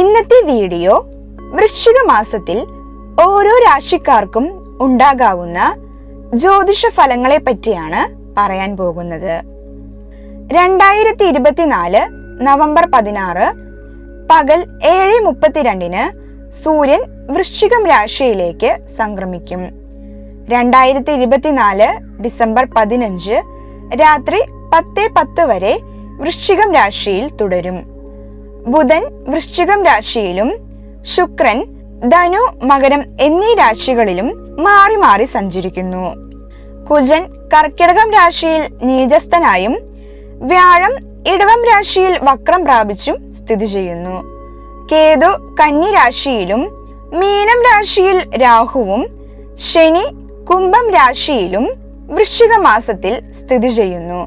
ഇന്നത്തെ വീഡിയോ വൃശ്ചിക മാസത്തിൽ ഓരോ രാശിക്കാർക്കും ഉണ്ടാകാവുന്ന ജ്യോതിഷ ഫലങ്ങളെ പറ്റിയാണ് പറയാൻ പോകുന്നത്. രണ്ടായിരത്തി ഇരുപത്തിനാല് നവംബർ പതിനാറ് പകൽ ഏഴ് മുപ്പത്തിരണ്ടിന് സൂര്യൻ വൃശ്ചികം രാശിയിലേക്ക് സംക്രമിക്കും. രണ്ടായിരത്തി ഇരുപത്തിനാല് ഡിസംബർ പതിനഞ്ച് രാത്രി പത്ത് പത്ത് വരെ വൃശ്ചികം രാശിയിൽ തുടരും. ബുധൻ വൃശ്ചികം രാശിയിലും ശുക്രൻ ധനു മകരം എന്നീ രാശികളിലും മാറി മാറി സഞ്ചരിക്കുന്നു. കുജൻ കർക്കിടകം രാശിയിൽ നീചസ്ഥനായും വ്യാഴം ഇടവം രാശിയിൽ വക്രം പ്രാപിച്ചും സ്ഥിതി ചെയ്യുന്നു. കേതു കന്നി രാശിയിലും മീനം രാശിയിൽ രാഹുവും ശനി കുംഭം രാശിയിലും വൃശ്ചിക മാസത്തിൽ സ്ഥിതി ചെയ്യുന്നു.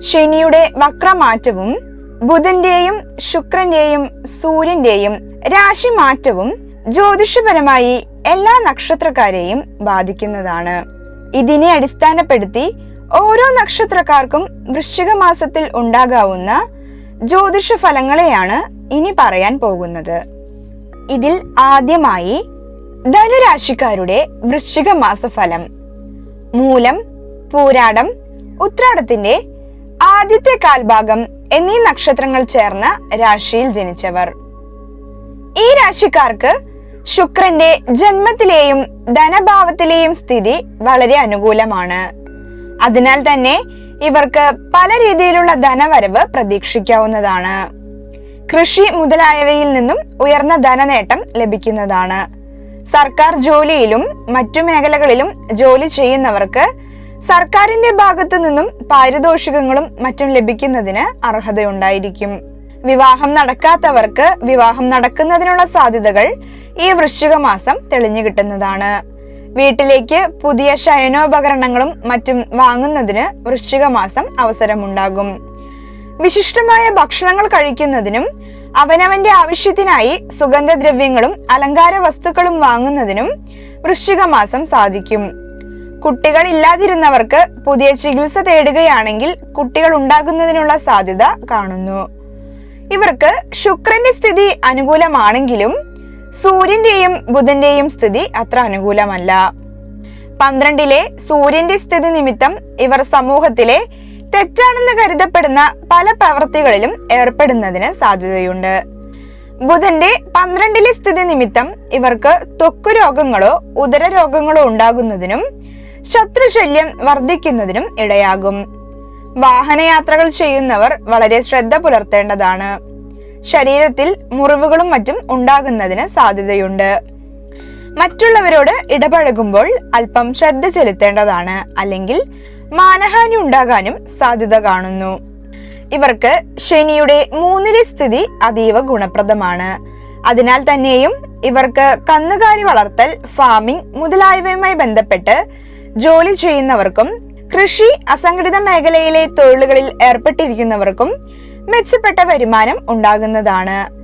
ശനിയുടെ വക്രമാറ്റവും ബുധന്റെയും ശുക്രന്റെയും സൂര്യന്റെയും രാശി മാറ്റവും ജ്യോതിഷപരമായി എല്ലാ നക്ഷത്രക്കാരെയും ബാധിക്കുന്നതാണ്. ഇതിനെ അടിസ്ഥാനപ്പെടുത്തി ഓരോ നക്ഷത്രക്കാർക്കും വൃശ്ചിക മാസത്തിൽ ഉണ്ടാകാവുന്ന ജ്യോതിഷ ഫലങ്ങളെയാണ് ഇനി പറയാൻ പോകുന്നത്. ഇതിൽ ആദ്യമായി ധനുരാശിക്കാരുടെ വൃശ്ചിക മാസഫലം മൂലം പൂരാടം ഉത്രാടത്തിന്റെ ആദ്യത്തെ കാൽഭാഗം എന്നീ നക്ഷത്രങ്ങൾ ചേർന്ന രാശിയിൽ ജനിച്ചവർ. ഈ രാശിക്കാർക്ക് ശുക്രന്റെ ജന്മത്തിലെയും ധനഭാവത്തിലെയും സ്ഥിതി വളരെ അനുകൂലമാണ്. അതിനാൽ തന്നെ ഇവർക്ക് പല രീതിയിലുള്ള ധനവരവ് പ്രതീക്ഷിക്കാവുന്നതാണ്. കൃഷി മുതലായവയിൽ നിന്നും ഉയർന്ന ധനനേട്ടം ലഭിക്കുന്നതാണ്. സർക്കാർ ജോലിയിലും മറ്റു മേഖലകളിലും ജോലി ചെയ്യുന്നവർക്ക് സർക്കാരിന്റെ ഭാഗത്തു നിന്നും പാരിതോഷികങ്ങളും മറ്റും ലഭിക്കുന്നതിന് അർഹതയുണ്ടായിരിക്കും. വിവാഹം നടക്കാത്തവർക്ക് വിവാഹം നടക്കുന്നതിനുള്ള സാധ്യതകൾ ഈ വൃശ്ചിക മാസം തെളിഞ്ഞു കിട്ടുന്നതാണ്. വീട്ടിലേക്ക് പുതിയ ശയനോപകരണങ്ങളും മറ്റും വാങ്ങുന്നതിന് വൃശ്ചിക മാസം അവസരമുണ്ടാകും. വിശിഷ്ടമായ ഭക്ഷണങ്ങൾ കഴിക്കുന്നതിനും അവനവന്റെ ആവശ്യത്തിനായി സുഗന്ധദ്രവ്യങ്ങളും അലങ്കാര വസ്തുക്കളും വാങ്ങുന്നതിനും വൃശ്ചിക മാസം സാധിക്കും. കുട്ടികൾ ഇല്ലാതിരുന്നവർക്ക് പുതിയ ചികിത്സ തേടുകയാണെങ്കിൽ കുട്ടികൾ ഉണ്ടാകുന്നതിനുള്ള സാധ്യത കാണുന്നു. ഇവർക്ക് ശുക്രന്റെ സ്ഥിതി അനുകൂലമാണെങ്കിലും സൂര്യന്റെയും ബുധന്റെയും സ്ഥിതി അത്ര അനുകൂലമല്ല. പന്ത്രണ്ടിലെ സൂര്യന്റെ സ്ഥിതി നിമിത്തം ഇവർ സമൂഹത്തിലെ തെറ്റാണെന്ന് കരുതപ്പെടുന്ന പല പ്രവൃത്തികളിലും ഏർപ്പെടുന്നതിന് സാധ്യതയുണ്ട്. ബുധന്റെ പന്ത്രണ്ടിലെ സ്ഥിതി നിമിത്തം ഇവർക്ക് ത്വക്ക് രോഗങ്ങളോ ഉദര രോഗങ്ങളോ ഉണ്ടാകുന്നതിനും ശത്രുശല്യം വർദ്ധിക്കുന്നതിനും ഇടയാകും. വാഹനയാത്രകൾ ചെയ്യുന്നവർ വളരെ ശ്രദ്ധ പുലർത്തേണ്ടതാണ്. ശരീരത്തിൽ മുറിവുകളും മറ്റും ഉണ്ടാകുന്നതിന് സാധ്യതയുണ്ട്. മറ്റുള്ളവരോട് ഇടപഴകുമ്പോൾ അല്പം ശ്രദ്ധ ചെലുത്തേണ്ടതാണ്. അല്ലെങ്കിൽ മാനഹാനി ഉണ്ടാകാനും സാധ്യത കാണുന്നു. ഇവർക്ക് ശനിയുടെ മൂന്നിലെ സ്ഥിതി അതീവ ഗുണപ്രദമാണ്. അതിനാൽ തന്നെയും ഇവർക്ക് കന്നുകാലി വളർത്തൽ ഫാമിംഗ് മുതലായവയുമായി ബന്ധപ്പെട്ട് ജോലി ചെയ്യുന്നവർക്കും കൃഷി അസംഘടിത മേഖലയിലെ തൊഴിലുകളിൽ ഏർപ്പെട്ടിരിക്കുന്നവർക്കും മെച്ചപ്പെട്ട വരുമാനം ഉണ്ടാകുന്നതാണ്.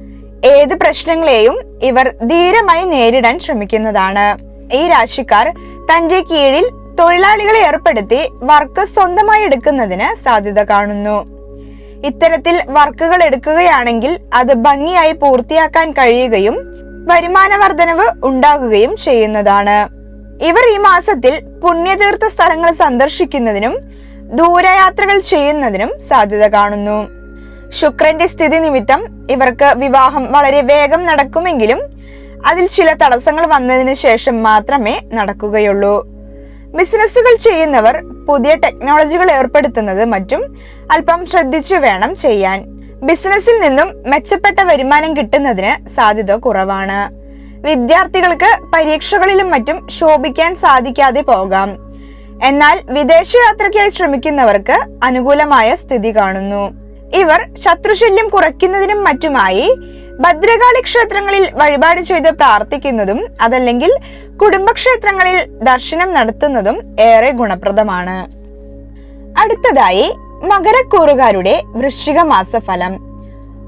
ഏത് പ്രശ്നങ്ങളെയും ഇവർ ധീരമായി നേരിടാൻ ശ്രമിക്കുന്നതാണ്. ഈ രാശിക്കാർ തന്റെ കീഴിൽ തൊഴിലാളികളെ ഏർപ്പെടുത്തി വർക്ക് സ്വന്തമായി എടുക്കുന്നതിന് സാധ്യത കാണുന്നു. ഇത്തരത്തിൽ വർക്കുകൾ എടുക്കുകയാണെങ്കിൽ അത് ഭംഗിയായി പൂർത്തിയാക്കാൻ കഴിയുകയും വരുമാന വർധനവ് ഉണ്ടാകുകയും ചെയ്യുന്നതാണ്. ഇവർ ഈ മാസത്തിൽ പുണ്യതീർത്ഥ സ്ഥലങ്ങൾ സന്ദർശിക്കുന്നതിനും ദൂരയാത്രകൾ ചെയ്യുന്നതിനും സാധ്യത കാണുന്നു. ശുക്രന്റെ സ്ഥിതി നിമിത്തം ഇവർക്ക് വിവാഹം വളരെ വേഗം നടക്കുമെങ്കിലും അതിൽ ചില തടസ്സങ്ങൾ വന്നതിന് ശേഷം മാത്രമേ നടക്കുകയുള്ളൂ. ബിസിനസ്സുകൾ ചെയ്യുന്നവർ പുതിയ ടെക്നോളജികൾ ഏർപ്പെടുത്തുന്നത് മറ്റും അല്പം ശ്രദ്ധിച്ചു വേണം ചെയ്യാൻ. ബിസിനസ്സിൽ നിന്നും മെച്ചപ്പെട്ട വരുമാനം കിട്ടുന്നതിന് സാധ്യത കുറവാണ്. വിദ്യാർത്ഥികൾക്ക് പരീക്ഷകളിലും മറ്റും ശോഭിക്കാൻ സാധിക്കാതെ പോകാം. എന്നാൽ വിദേശയാത്രയ്ക്കായി ശ്രമിക്കുന്നവർക്ക് അനുകൂലമായ സ്ഥിതി കാണുന്നു. ഇവർ ശത്രുശല്യം കുറയ്ക്കുന്നതിനും മറ്റുമായി ഭദ്രകാളി ക്ഷേത്രങ്ങളിൽ വഴിപാട് ചെയ്ത് പ്രാർത്ഥിക്കുന്നതും അതല്ലെങ്കിൽ കുടുംബക്ഷേത്രങ്ങളിൽ ദർശനം നടത്തുന്നതും ഏറെ ഗുണപ്രദമാണ്. അടുത്തതായി മകരക്കൂറുകാരുടെ വൃശ്ചിക മാസഫലം.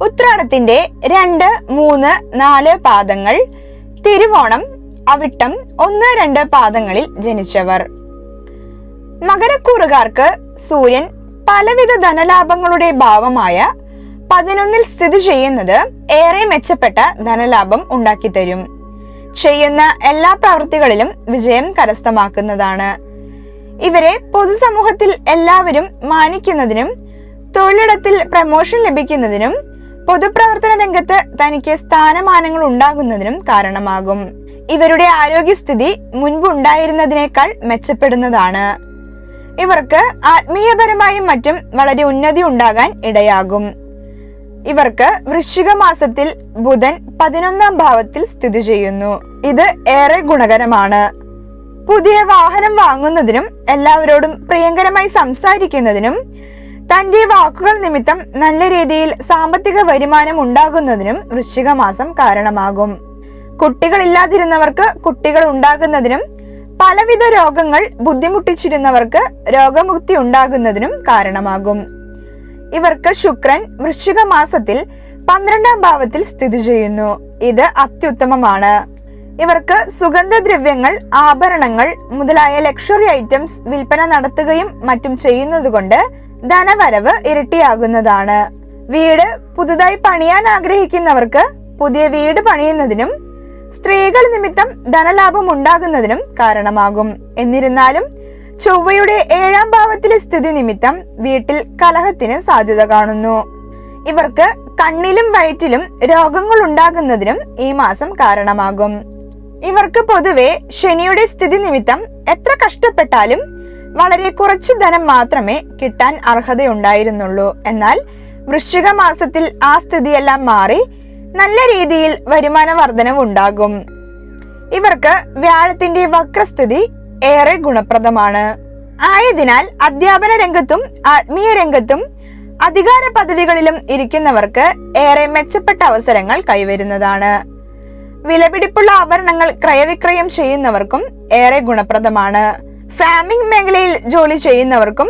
ഉത്രാടത്തിന്റെ രണ്ട് മൂന്ന് നാല് പാദങ്ങൾ തിരുവോണം അവിട്ടം ഒന്ന് രണ്ട് പാദങ്ങളിൽ ജനിച്ചവർ. മകരക്കൂറുകാർക്ക് സൂര്യൻ പലവിധ ധനലാഭങ്ങളുടെ ഭാവമായ പതിനൊന്നിൽ സ്ഥിതി ചെയ്യുന്നത് ഏറെ മെച്ചപ്പെട്ട ധനലാഭം ഉണ്ടാക്കിത്തരും. ചെയ്യുന്ന എല്ലാ പ്രവൃത്തികളിലും വിജയം കരസ്ഥമാക്കുന്നതാണ്. ഇവരെ പൊതുസമൂഹത്തിൽ എല്ലാവരും മാനിക്കുന്നതിനും തൊഴിലിടത്തിൽ പ്രമോഷൻ ലഭിക്കുന്നതിനും പൊതുപ്രവർത്തന രംഗത്ത് തനിക്ക് സ്ഥാനമാനങ്ങൾ ഉണ്ടാകുന്നതിനും കാരണമാകും. ഇവരുടെ ആരോഗ്യസ്ഥിതി മുൻപുണ്ടായിരുന്നതിനേക്കാൾ മെച്ചപ്പെടുന്നതാണ്. ഇവർക്ക് ആത്മീയപരമായും മറ്റും വളരെ ഉന്നതി ഉണ്ടാകാൻ ഇടയാകും. ഇവർക്ക് വൃശ്ചിക മാസത്തിൽ ബുധൻ പതിനൊന്നാം ഭാവത്തിൽ സ്ഥിതി ചെയ്യുന്നു. ഇത് ഏറെ ഗുണകരമാണ്. പുതിയ വാഹനം വാങ്ങുന്നതിനും എല്ലാവരോടും പ്രിയങ്കരമായി സംസാരിക്കുന്നതിനും തന്റെ വാക്കുകൾ നിമിത്തം നല്ല രീതിയിൽ സാമ്പത്തിക വരുമാനം ഉണ്ടാകുന്നതിനും വൃശ്ചിക മാസം കാരണമാകും. കുട്ടികളില്ലാതിരുന്നവർക്ക് കുട്ടികൾ ഉണ്ടാകുന്നതിനും പലവിധ രോഗങ്ങൾ ബുദ്ധിമുട്ടിച്ചിരുന്നവർക്ക് രോഗമുക്തി ഉണ്ടാകുന്നതിനും കാരണമാകും. ഇവർക്ക് ശുക്രൻ വൃശ്ചിക മാസത്തിൽ പന്ത്രണ്ടാം ഭാവത്തിൽ സ്ഥിതി ചെയ്യുന്നു. ഇത് അത്യുത്തമമാണ്. ഇവർക്ക് സുഗന്ധദ്രവ്യങ്ങൾ ആഭരണങ്ങൾ മുതലായ ലക്ഷറി ഐറ്റംസ് വിൽപ്പന നടത്തുകയും മറ്റും ചെയ്യുന്നതുകൊണ്ട് ധനവരവ് ഇരട്ടിയാകുന്നതാണ്. വീട് പുതുതായി പണിയാൻ ആഗ്രഹിക്കുന്നവർക്ക് പുതിയ വീട് പണിയുന്നതിനും സ്ത്രീകൾ നിമിത്തം ധനലാഭം ഉണ്ടാകുന്നതിനും കാരണമാകും. എന്നിരുന്നാലും ചൊവ്വയുടെ ഏഴാം ഭാവത്തിലെ സ്ഥിതി നിമിത്തം വീട്ടിൽ കലഹത്തിന് സാധ്യത കാണുന്നു. ഇവർക്ക് കണ്ണിലും വയറ്റിലും രോഗങ്ങൾ ഉണ്ടാകുന്നതിനും ഈ മാസം കാരണമാകും. ഇവർക്ക് പൊതുവെ ശനിയുടെ സ്ഥിതി നിമിത്തം എത്ര കഷ്ടപ്പെട്ടാലും വളരെ കുറച്ച് ധനം മാത്രമേ കിട്ടാൻ അർഹതയുണ്ടായിരുന്നുള്ളൂ. എന്നാൽ വൃശ്ചിക മാസത്തിൽ ആ സ്ഥിതിയെല്ലാം മാറി നല്ല രീതിയിൽ വരുമാന വർധനവുണ്ടാകും ഇവർക്ക് വ്യാഴത്തിന്റെ വക്രസ്ഥിതി ഏറെ ഗുണപ്രദമാണ്. ആയതിനാൽ അധ്യാപന രംഗത്തും ആത്മീയ രംഗത്തും അധികാര പദവികളിലും ഇരിക്കുന്നവർക്ക് ഏറെ മെച്ചപ്പെട്ട അവസരങ്ങൾ കൈവരുന്നതാണ്. വിലപിടിപ്പുള്ള ആഭരണങ്ങൾ ക്രയവിക്രയം ചെയ്യുന്നവർക്കും ഏറെ ഗുണപ്രദമാണ്. ഫാമിംഗ് മേഖലയിൽ ജോലി ചെയ്യുന്നവർക്കും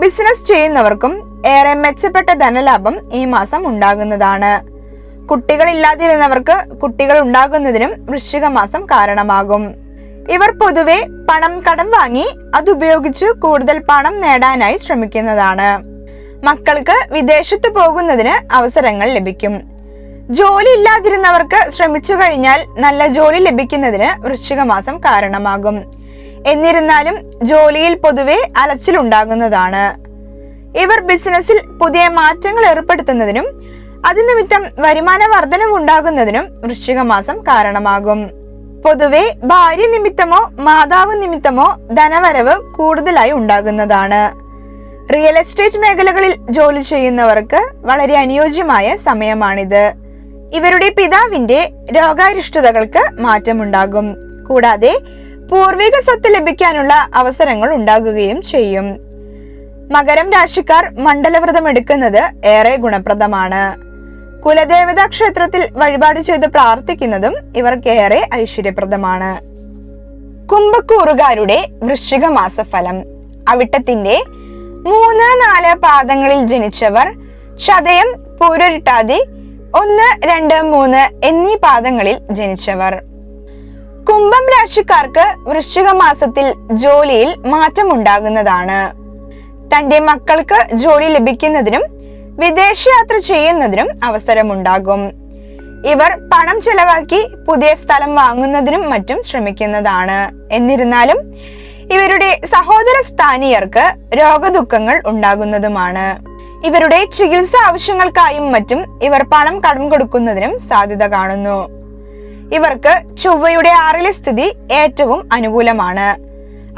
ബിസിനസ് ചെയ്യുന്നവർക്കും ഏറെ മെച്ചപ്പെട്ട ധനലാഭം ഈ മാസം ഉണ്ടാകുന്നതാണ്. കുട്ടികൾ ഇല്ലാതിരുന്നവർക്ക് കുട്ടികൾ ഉണ്ടാകുന്നതിനും വൃശ്ചിക മാസം കാരണമാകും. ഇവർ പൊതുവെ പണം കടം വാങ്ങി അതുപയോഗിച്ച് കൂടുതൽ പണം നേടാനായി ശ്രമിക്കുന്നതാണ്. മക്കൾക്ക് വിദേശത്ത് പോകുന്നതിന് അവസരങ്ങൾ ലഭിക്കും. ജോലി ഇല്ലാതിരുന്നവർക്ക് ശ്രമിച്ചു കഴിഞ്ഞാൽ നല്ല ജോലി ലഭിക്കുന്നതിന് വൃശ്ചിക മാസം കാരണമാകും. എന്നിരുന്നാലും ജോലിയിൽ പൊതുവെ അലച്ചിലുണ്ടാകുന്നതാണ്. ഇവർ ബിസിനസ്സിൽ പുതിയ മാറ്റങ്ങൾ ഏർപ്പെടുത്തുന്നതിനും അതിനിമിത്തം വരുമാന വർധനവുണ്ടാകുന്നതിനും വൃശ്ചിക മാസം കാരണമാകും. പൊതുവെ ഭാര്യ നിമിത്തമോ മാതാവ് നിമിത്തമോ ധനവരവ് കൂടുതലായി ഉണ്ടാകുന്നതാണ്. റിയൽ എസ്റ്റേറ്റ് മേഖലകളിൽ ജോലി ചെയ്യുന്നവർക്ക് വളരെ അനുയോജ്യമായ സമയമാണിത്. ഇവരുടെ പിതാവിന്റെ രോഗാരിഷ്ടതകൾക്ക് മാറ്റമുണ്ടാകും. കൂടാതെ പൂർവിക സ്വത്ത് ലഭിക്കാനുള്ള അവസരങ്ങൾ ഉണ്ടാകുകയും ചെയ്യും. മകരം രാശിക്കാർ മണ്ഡലവ്രതം എടുക്കുന്നത് ഏറെ ഗുണപ്രദമാണ്. കുലദേവതാ ക്ഷേത്രത്തിൽ വഴിപാട് ചെയ്ത് പ്രാർത്ഥിക്കുന്നതും ഇവർക്കേറെ ഐശ്വര്യപ്രദമാണ്. കുംഭക്കൂറുകാരുടെ വൃശ്ചിക മാസഫലം. അവിട്ടത്തിന്റെ മൂന്ന് നാല് പാദങ്ങളിൽ ജനിച്ചവർ ചതയം പൂരൊരിട്ടാതി ഒന്ന് രണ്ട് മൂന്ന് എന്നീ പാദങ്ങളിൽ ജനിച്ചവർ. കുംഭം രാശിക്കാർക്ക് വൃശ്ചിക മാസത്തിൽ ജോലിയിൽ മാറ്റമുണ്ടാകുന്നതാണ്. തന്റെ മക്കൾക്ക് ജോലി ലഭിക്കുന്നതിനും വിദേശയാത്ര ചെയ്യുന്നതിനും അവസരമുണ്ടാകും. ഇവർ പണം ചെലവാക്കി പുതിയ സ്ഥലം വാങ്ങുന്നതിനും മറ്റും ശ്രമിക്കുന്നതാണ്. എന്നിരുന്നാലും ഇവരുടെ സഹോദര സ്ഥാനീയർക്ക് രോഗദുഃഖങ്ങൾ ഉണ്ടാകുന്നതുമാണ്. ഇവരുടെ ചികിത്സ ആവശ്യങ്ങൾക്കായും മറ്റും ഇവർ പണം കടം കൊടുക്കുന്നതിനും സാധ്യത കാണുന്നു. ഇവർക്ക് ചൊവ്വയുടെ ആറിലെ സ്ഥിതി ഏറ്റവും അനുകൂലമാണ്.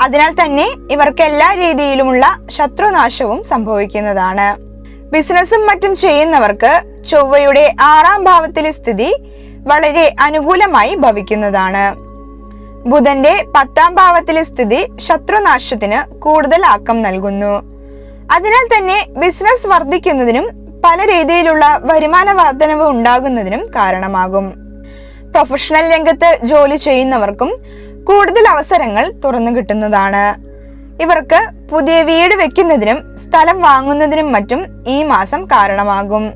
അതിനാൽ തന്നെ ഇവർക്ക് എല്ലാ രീതിയിലുമുള്ള ശത്രുനാശവും സംഭവിക്കുന്നതാണ്. ബിസിനസ്സും മറ്റും ചെയ്യുന്നവർക്ക് ചൊവ്വയുടെ ആറാം ഭാവത്തിലെ സ്ഥിതി വളരെ അനുകൂലമായി ഭവിക്കുന്നതാണ്. ബുധന്റെ പത്താം ഭാവത്തിലെ സ്ഥിതി ശത്രുനാശത്തിന് കൂടുതൽ ആക്കം നൽകുന്നു. അതിനാൽ തന്നെ ബിസിനസ് വർദ്ധിക്കുന്നതിനും പല രീതിയിലുള്ള വരുമാന വർധനവ് ഉണ്ടാകുന്നതിനും കാരണമാകും. പ്രൊഫഷണൽ രംഗത്ത് ജോലി ചെയ്യുന്നവർക്കും കൂടുതൽ അവസരങ്ങൾ തുറന്നു കിട്ടുന്നതാണ്. ഇവർക്ക് പുതിയ വീട് വെക്കുന്നതിനും സ്ഥലം വാങ്ങുന്നതിനും മറ്റും ഈ മാസം കാരണമാകും.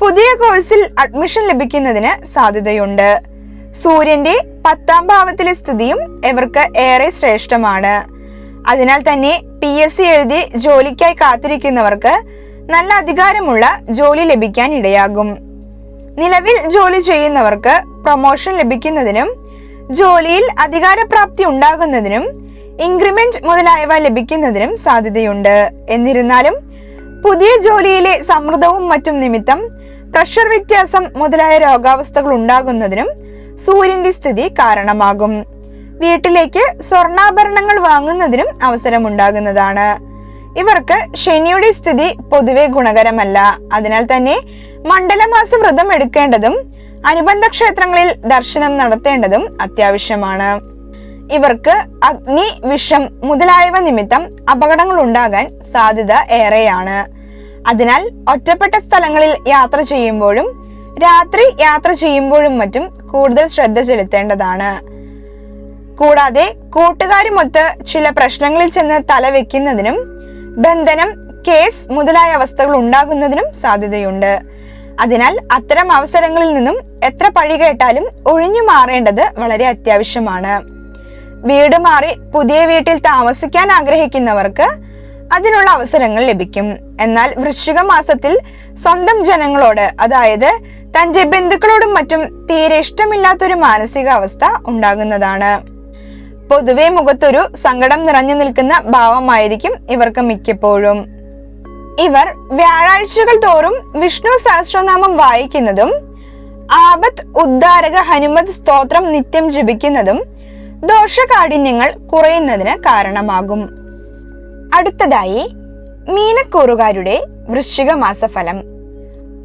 പുതിയ കോഴ്സിൽ അഡ്മിഷൻ ലഭിക്കുന്നതിന് സാധ്യതയുണ്ട്. സൂര്യന്റെ പത്താം ഭാവത്തിലെ സ്ഥിതിയും ഇവർക്ക് ഏറെ ശ്രേഷ്ഠമാണ്. അതിനാൽ തന്നെ പി എസ് സി എഴുതി ജോലിക്കായി കാത്തിരിക്കുന്നവർക്ക് നല്ല അധികാരമുള്ള ജോലി ലഭിക്കാൻ ഇടയാകും. നിലവിൽ ജോലി ചെയ്യുന്നവർക്ക് പ്രൊമോഷൻ ലഭിക്കുന്നതിനും ജോലിയിൽ അധികാരപ്രാപ്തി ഉണ്ടാകുന്നതിനും ഇൻക്രിമെന്റ് മുതലായവ ലഭിക്കുന്നതിനും സാധ്യതയുണ്ട്. എന്നിരുന്നാലും പുതിയ ജോലിയിലെ സമ്മർദ്ദവും മറ്റും നിമിത്തം പ്രഷർ വ്യത്യാസം മുതലായ രോഗാവസ്ഥകൾ ഉണ്ടാകുന്നതിനും സൂര്യന്റെ സ്ഥിതി കാരണമാകും. വീട്ടിലേക്ക് സ്വർണാഭരണങ്ങൾ വാങ്ങുന്നതിനും അവസരമുണ്ടാകുന്നതാണ്. ഇവർക്ക് ശനിയുടെ സ്ഥിതി പൊതുവെ ഗുണകരമല്ല. അതിനാൽ തന്നെ മണ്ഡലമാസ വ്രതം എടുക്കേണ്ടതും അനുബന്ധ ക്ഷേത്രങ്ങളിൽ ദർശനം നടത്തേണ്ടതും അത്യാവശ്യമാണ്. ഇവർക്ക് അഗ്നി വിഷം മുതലായവ നിമിത്തം അപകടങ്ങൾ ഉണ്ടാകാൻ സാധ്യത ഏറെയാണ്. അതിനാൽ ഒറ്റപ്പെട്ട സ്ഥലങ്ങളിൽ യാത്ര ചെയ്യുമ്പോഴും രാത്രി യാത്ര ചെയ്യുമ്പോഴും മറ്റും കൂടുതൽ ശ്രദ്ധ ചെലുത്തേണ്ടതാണ്. കൂടാതെ കൂട്ടുകാരുമൊത്ത് ചില പ്രശ്നങ്ങളിൽ ചെന്ന് തലവെക്കുന്നതിനും ബന്ധനം കേസ് മുതലായ അവസ്ഥകൾ ഉണ്ടാകുന്നതിനും സാധ്യതയുണ്ട്. അതിനാൽ അത്തരം അവസരങ്ങളിൽ നിന്നും എത്ര പഴി കേട്ടാലും ഒഴിഞ്ഞു മാറേണ്ടത് വളരെ അത്യാവശ്യമാണ്. വീട് മാറി പുതിയ വീട്ടിൽ താമസിക്കാൻ ആഗ്രഹിക്കുന്നവർക്ക് അതിനുള്ള അവസരങ്ങൾ ലഭിക്കും. എന്നാൽ വൃശ്ചിക മാസത്തിൽ സ്വന്തം ജനങ്ങളോട് അതായത് തന്റെ ബന്ധുക്കളോടും മറ്റും തീരെ ഇഷ്ടമില്ലാത്തൊരു മാനസികാവസ്ഥ ഉണ്ടാകുന്നതാണ്. പൊതുവെ മുഖത്തൊരു സങ്കടം നിറഞ്ഞു നിൽക്കുന്ന ഭാവമായിരിക്കും ഇവർക്ക് മിക്കപ്പോഴും. ഇവർ വ്യാഴാഴ്ചകൾ തോറും വിഷ്ണു സഹസ്രനാമം വായിക്കുന്നതും ആപത് ഉദ്ധാരക ഹനുമത് സ്തോത്രം നിത്യം ജപിക്കുന്നതും ദോഷകാഠിന്യങ്ങൾ കുറയുന്നതിന് കാരണമാകും. അടുത്തതായി മീനക്കൂറുകാരുടെ വൃശ്ചിക മാസഫലം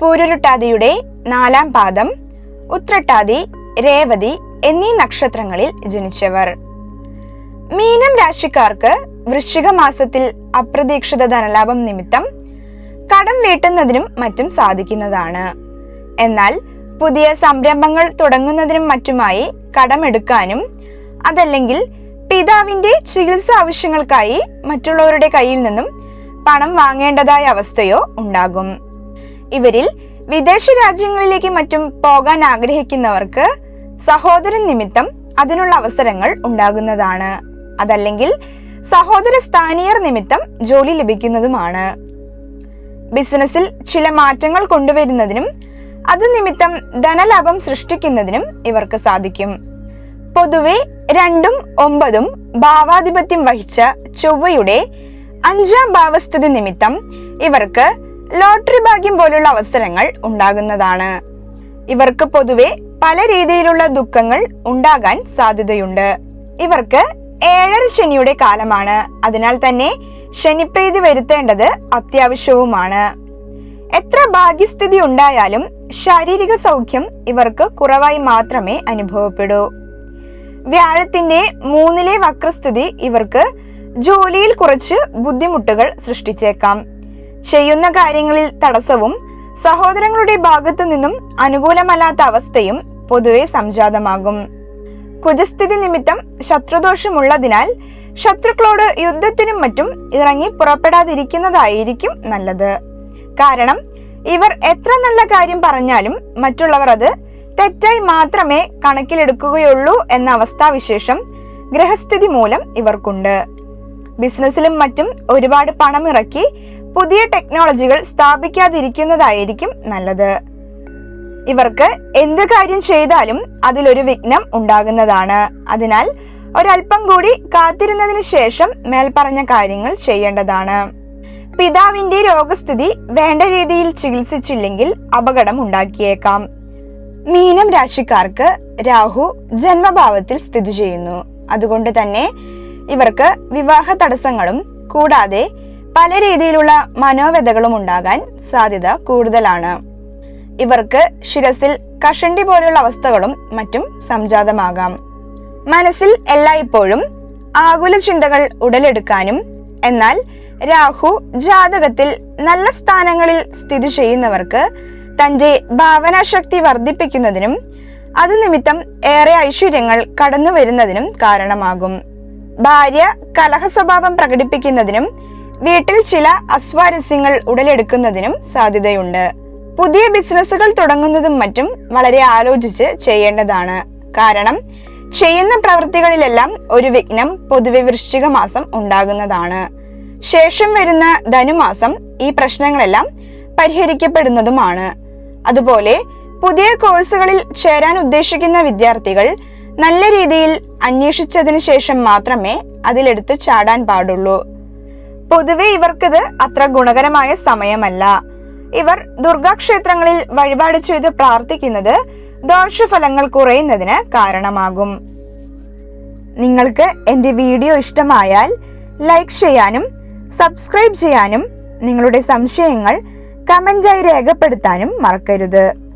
പൂരുരുട്ടാതിയുടെ നാലാം പാദം ഉത്രട്ടാതി രേവതി എന്നീ നക്ഷത്രങ്ങളിൽ ജനിച്ചവർ. മീനം രാശിക്കാർക്ക് വൃശ്ചിക മാസത്തിൽ അപ്രതീക്ഷിത ധനലാഭം നിമിത്തം കടം വീട്ടുന്നതിനും മറ്റും സാധിക്കുന്നതാണ്. എന്നാൽ പുതിയ സംരംഭങ്ങൾ തുടങ്ങുന്നതിനും മറ്റുമായി കടമെടുക്കാനും അതല്ലെങ്കിൽ പിതാവിന്റെ ചികിത്സ ആവശ്യങ്ങൾക്കായി മറ്റുള്ളവരുടെ കയ്യിൽ നിന്നും പണം വാങ്ങേണ്ടതായ അവസ്ഥയോ ഉണ്ടാകും. ഇവരിൽ വിദേശ രാജ്യങ്ങളിലേക്ക് മറ്റും പോകാൻ ആഗ്രഹിക്കുന്നവർക്ക് സഹോദരൻ നിമിത്തം അതിനുള്ള അവസരങ്ങൾ ഉണ്ടാകുന്നതാണ്. അതല്ലെങ്കിൽ സഹോദര സ്ഥാനീയർ നിമിത്തം ജോലി ലഭിക്കുന്നതുമാണ്. ബിസിനസ്സിൽ ചില മാറ്റങ്ങൾ കൊണ്ടുവരുന്നതിനും അത് നിമിത്തം ധനലാഭം സൃഷ്ടിക്കുന്നതിനും ഇവർക്ക് സാധിക്കും. പൊതുവെ രണ്ടും ഒമ്പതും ഭാവാധിപത്യം വഹിച്ച ചൊവ്വയുടെ അഞ്ചാം ഭാവസ്ഥിതി നിമിത്തം ഇവർക്ക് ലോട്ടറി ഭാഗ്യം പോലുള്ള അവസരങ്ങൾ ഉണ്ടാകുന്നതാണ്. ഇവർക്ക് പൊതുവെ പല രീതിയിലുള്ള ദുഃഖങ്ങൾ ഉണ്ടാകാൻ സാധ്യതയുണ്ട്. ഇവർക്ക് ഏഴര ശനിയുടെ കാലമാണ്. അതിനാൽ തന്നെ ശനിപ്രീതി വരുത്തേണ്ടത് അത്യാവശ്യവുമാണ്. എത്ര ഭാഗ്യസ്ഥിതി ഉണ്ടായാലും ശാരീരിക സൗഖ്യം ഇവർക്ക് കുറവായി മാത്രമേ അനുഭവപ്പെടൂ. വ്യാഴത്തിന്റെ മൂന്നിലെ വക്രസ്ഥിതി ഇവർക്ക് ജോലിയിൽ കുറച്ച് ബുദ്ധിമുട്ടുകൾ സൃഷ്ടിച്ചേക്കാം. ചെയ്യുന്ന കാര്യങ്ങളിൽ തടസ്സവും സഹോദരങ്ങളുടെ ഭാഗത്തു നിന്നും അനുകൂലമല്ലാത്ത അവസ്ഥയും പൊതുവെ സംജാതമാകും. കുജസ്ഥിതി നിമിത്തം ശത്രുദോഷമുള്ളതിനാൽ ശത്രുക്കളോട് യുദ്ധത്തിനും മറ്റും ഇറങ്ങി പുറപ്പെടാതിരിക്കുന്നതായിരിക്കും നല്ലത്. കാരണം ഇവർ എത്ര നല്ല കാര്യം പറഞ്ഞാലും മറ്റുള്ളവർ അത് തെറ്റായി മാത്രമേ കണക്കിലെടുക്കുകയുള്ളൂ എന്ന അവസ്ഥാവിശേഷം ഗ്രഹസ്ഥിതി മൂലം ഇവർക്കുണ്ട്. ബിസിനസ്സിലും മറ്റും ഒരുപാട് പണം ഇറക്കി പുതിയ ടെക്നോളജികൾ സ്ഥാപിക്കാതിരിക്കുന്നതായിരിക്കും നല്ലത്. ഇവർക്ക് എന്ത് കാര്യം ചെയ്താലും അതിലൊരു വിഘ്നം ഉണ്ടാകുന്നതാണ്. അതിനാൽ ഒരല്പം കൂടി കാത്തിരുന്നതിന് ശേഷം മേൽപ്പറഞ്ഞ കാര്യങ്ങൾ ചെയ്യേണ്ടതാണ്. പിതാവിന്റെ രോഗസ്ഥിതി വേണ്ട രീതിയിൽ ചികിത്സിച്ചില്ലെങ്കിൽ അപകടം ഉണ്ടാക്കിയേക്കാം. മീനം രാശിക്കാർക്ക് രാഹു ജന്മഭാവത്തിൽ സ്ഥിതി ചെയ്യുന്നു. അതുകൊണ്ട് തന്നെ ഇവർക്ക് വിവാഹ തടസ്സങ്ങളും കൂടാതെ പല രീതിയിലുള്ള മനോവ്യതകളും ഉണ്ടാകാൻ സാധ്യത കൂടുതലാണ്. ഇവർക്ക് ശിരസിൽ കഷണ്ടി പോലെയുള്ള അവസ്ഥകളും മറ്റും സംജാതമാകാം. മനസ്സിൽ എല്ലായ്പ്പോഴും ആകുല ചിന്തകൾ ഉടലെടുക്കാനും എന്നാൽ രാഹു ജാതകത്തിൽ നല്ല സ്ഥാനങ്ങളിൽ സ്ഥിതി ചെയ്യുന്നവർക്ക് തന്റെ ഭാവനാശക്തി വർദ്ധിപ്പിക്കുന്നതിനും അത് നിമിത്തം ഏറെ ഐശ്വര്യങ്ങൾ കടന്നു വരുന്നതിനും കാരണമാകും. ഭാര്യ കലഹ സ്വഭാവം പ്രകടിപ്പിക്കുന്നതിനും വീട്ടിൽ ചില അസ്വാരസ്യങ്ങൾ ഉടലെടുക്കുന്നതിനും സാധ്യതയുണ്ട്. പുതിയ ബിസിനസ്സുകൾ തുടങ്ങുന്നതും മറ്റും വളരെ ആലോചിച്ച് ചെയ്യേണ്ടതാണ്. കാരണം ചെയ്യുന്ന പ്രവൃത്തികളിലെല്ലാം ഒരു വിഘ്നം പൊതുവെ വൃശ്ചിക മാസം ഉണ്ടാകുന്നതാണ്. ശേഷം വരുന്ന ധനുമാസം ഈ പ്രശ്നങ്ങളെല്ലാം പരിഹരിക്കപ്പെടുന്നതുമാണ്. അതുപോലെ പുതിയ കോഴ്സുകളിൽ ചേരാൻ ഉദ്ദേശിക്കുന്ന വിദ്യാർത്ഥികൾ നല്ല രീതിയിൽ അന്വേഷിച്ചതിന് ശേഷം മാത്രമേ അതിലെടുത്ത് ചാടാൻ പാടുള്ളൂ. പൊതുവെ ഇവർക്കിത് അത്ര ഗുണകരമായ സമയമല്ല. ഇവർ ദുർഗാക്ഷേത്രങ്ങളിൽ വഴിപാട് ചെയ്ത് പ്രാർത്ഥിക്കുന്നത് ദോഷഫലങ്ങൾ കുറയുന്നതിന് കാരണമാകും. നിങ്ങൾക്ക് എന്റെ വീഡിയോ ഇഷ്ടമായാൽ ലൈക്ക് ചെയ്യാനും സബ്സ്ക്രൈബ് ചെയ്യാനും നിങ്ങളുടെ സംശയങ്ങൾ കമന്റായി രേഖപ്പെടുത്താനും മറക്കരുത്.